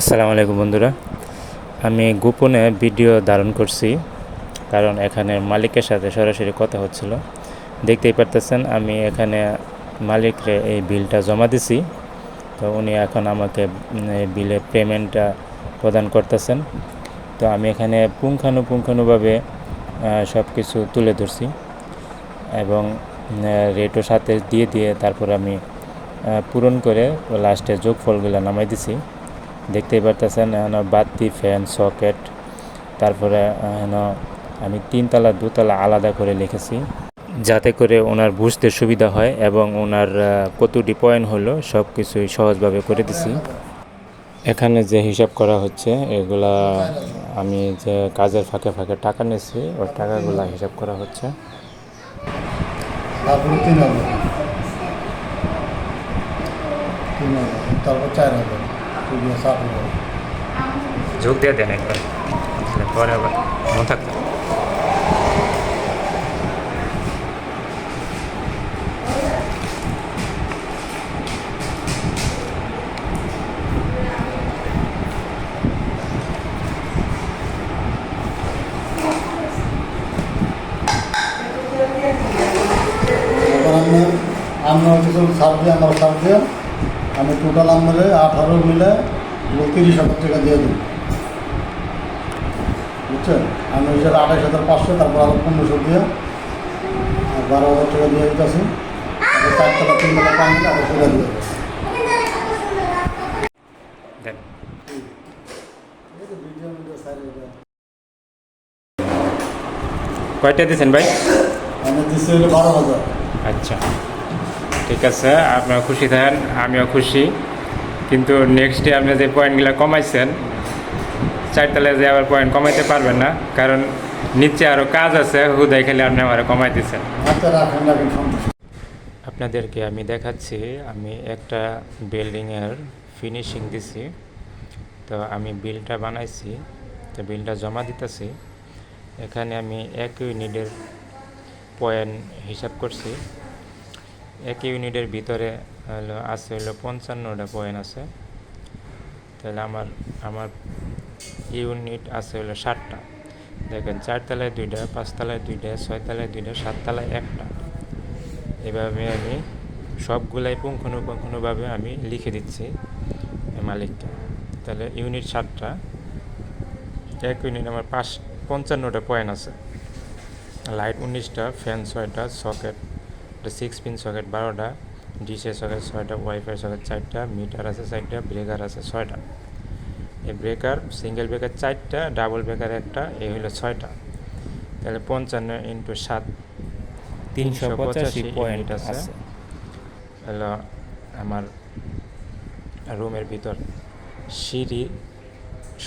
আসসালামু আলাইকুম বন্ধুরা। আমি গোপনে ভিডিও ধারণ করছি, কারণ এখানে মালিকের সাথে সরাসরি কথা হচ্ছিল। দেখতেই পারতেছেন, আমি এখানে মালিকরে এই বিলটা জমা দিছি। তো উনি এখন আমাকে বিলের পেমেন্টটা প্রদান করতেছেন। তো আমি এখানে পুঙ্খানুপুঙ্খানুভাবে সব কিছু তুলে ধরছি এবং রেটও সাথে দিয়ে দিয়ে তারপর আমি পূরণ করে লাস্টে যোগফলগুলো নামাই দিছি। দেখতেই পারতেছেন, এখন বাতি, ফ্যান, সকেট, তারপরে আমি তিনতলা, দুতলা আলাদা করে লিখেছি, যাতে করে ওনার বুঝতে সুবিধা হয় এবং ওনার কতটি পয়েন্ট হলো সব কিছুই সহজভাবে করে দিছি। এখানে যে হিসাব করা হচ্ছে, এগুলা আমি যে কাজের ফাঁকে ফাঁকে টাকা নিয়েছি, ওই টাকাগুলা হিসাব করা হচ্ছে। তারপর চার হাজার। তুই সাত হাজার যোগ দিয়ে দেন একবার পরে আবার মনে থাকতো এবার আমি আমি হচ্ছে সার দিয়ে আমার সার দিয়ে আমি টোটাল আমাদের আঠারো মিলে তিরিশ হাজার টাকা দিয়ে দিই বুঝছেন আমি হিসেবে আঠাশ হাজার পাঁচশো তারপর আরও পনেরোশো দিয়ে আর বারো হাজার টাকা দিয়ে দিতেছি। তারপর চার টাকা তিন টাকা পাঁচ টাকা আরও টাকা দিয়ে কয়টা দিয়েছেন ভাই? আমি দিচ্ছি হলো বারো হাজার। আচ্ছা। ঠিক আছে আপনারা খুশি থাকেন আমিও খুশি। কিন্তু নেক্সট ডে আপনি যে পয়েন্টগুলো কমাইছেন চারতলায় যে আবার পয়েন্ট কমাইতে পারবেন না কারণ নিচে আরও কাজ আছে হুদাই খেলে আপনি আমার কমাই দিচ্ছেন আপনাদেরকে আমি দেখাচ্ছি আমি একটা বিল্ডিংয়ের ফিনিশিং দিছি। তো আমি বিলটা বানাইছি তো বিলটা জমা দিতেছি। এখানে আমি এক ইউনিটের পয়েন্ট হিসাব করছি। এক ইউনিটের ভিতরে, হলো, আছে হলো পঞ্চান্নটা পয়েন্ট আছে। তাহলে আমার আমার ইউনিট আছে হলো ষাটটা। দেখেন, চারতলায় দুইটা, পাঁচতলায় দুইটা, ছয়তলায় দুইটা, সাততলায় একটা। এভাবে আমি সবগুলাই পুঙ্খানুপুঙ্খানুভাবে আমি লিখে দিচ্ছি মালিককে। তাহলে ইউনিট সাতটা এক ইউনিট আমার পাঁচ, পঞ্চান্নটা পয়েন্ট আছে। লাইট উনিশটা, ফ্যান ছয়টা, সকেট সিক্স পিন সকেট বারোটা ডিসের সকেট ছয়টা ওয়াইফাই সকেট চারটা মিটার আছে চারটা ব্রেকার আছে ছয়টা। এই ব্রেকার সিঙ্গেল ব্রেকার চারটা ডাবল ব্রেকার একটা এই হলো ছয়টা। তাহলে পঞ্চান্ন ইন্টু সাত তিনশো পঁচাশি পয়েন্ট আছে। হলো আমার রুমের ভিতর। সিঁড়ি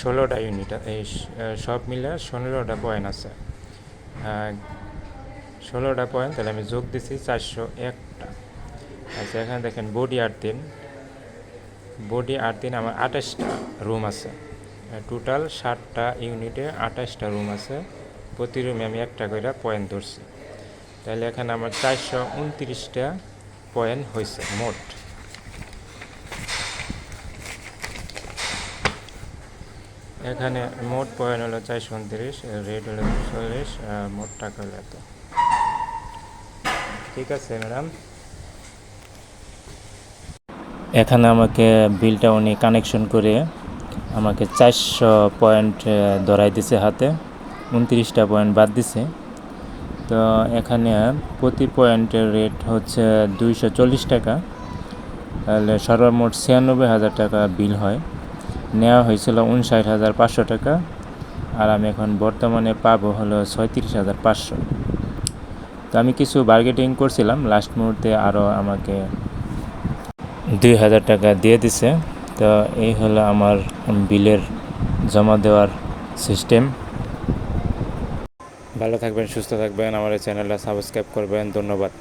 ষোলোটা ইউনিট এই সব মিলে ষোলোটা পয়েন্ট আছে। ষোলোটা পয়েন্ট তাহলে আমি যোগ দিছি চারশো একটা। আচ্ছা এখানে দেখেন বডি আর তিন বডি আর তিন আমার আঠাশটা রুম আছে। টোটাল ষাটটা ইউনিটে আঠাশটা রুম আছে। প্রতি রুমে আমি একটা করে পয়েন্ট ধরছি। তাহলে এখানে আমার চারশো উনত্রিশটা পয়েন্ট হয়েছে মোট। এখানে মোট পয়েন্ট হলো চারশো উনত্রিশ রেট হলো চল্লিশ মোট টাকা হলো এত। ঠিক আছে, ম্যাডাম। এখানে আমাকে বিলটা উনি কানেকশন করে আমাকে চারশো পয়েন্ট ধরাই দিছে হাতে, উনত্রিশটা পয়েন্ট বাদ দিছে। তো এখানে প্রতি পয়েন্টের রেট হচ্ছে দুইশো চল্লিশ টাকা। তাহলে সর্বমোট ছিয়ানব্বই হাজার টাকা বিল হয়। নেওয়া হয়েছিল উনষাট হাজার পাঁচশো টাকা। আর আমি এখন বর্তমানে পাবো হলো ছয়ত্রিশ হাজার পাঁচশো। তো আমি কিছু বার্গেটিং করছিলাম লাস্ট মুহূর্তে আরও আমাকে দুই হাজার টাকা দিয়ে দিছে। তো এই হলো আমার বিলের জমা দেওয়ার সিস্টেম ভালো থাকবেন, সুস্থ থাকবেন। আমার এই চ্যানেলটা সাবস্ক্রাইব করবেন। ধন্যবাদ।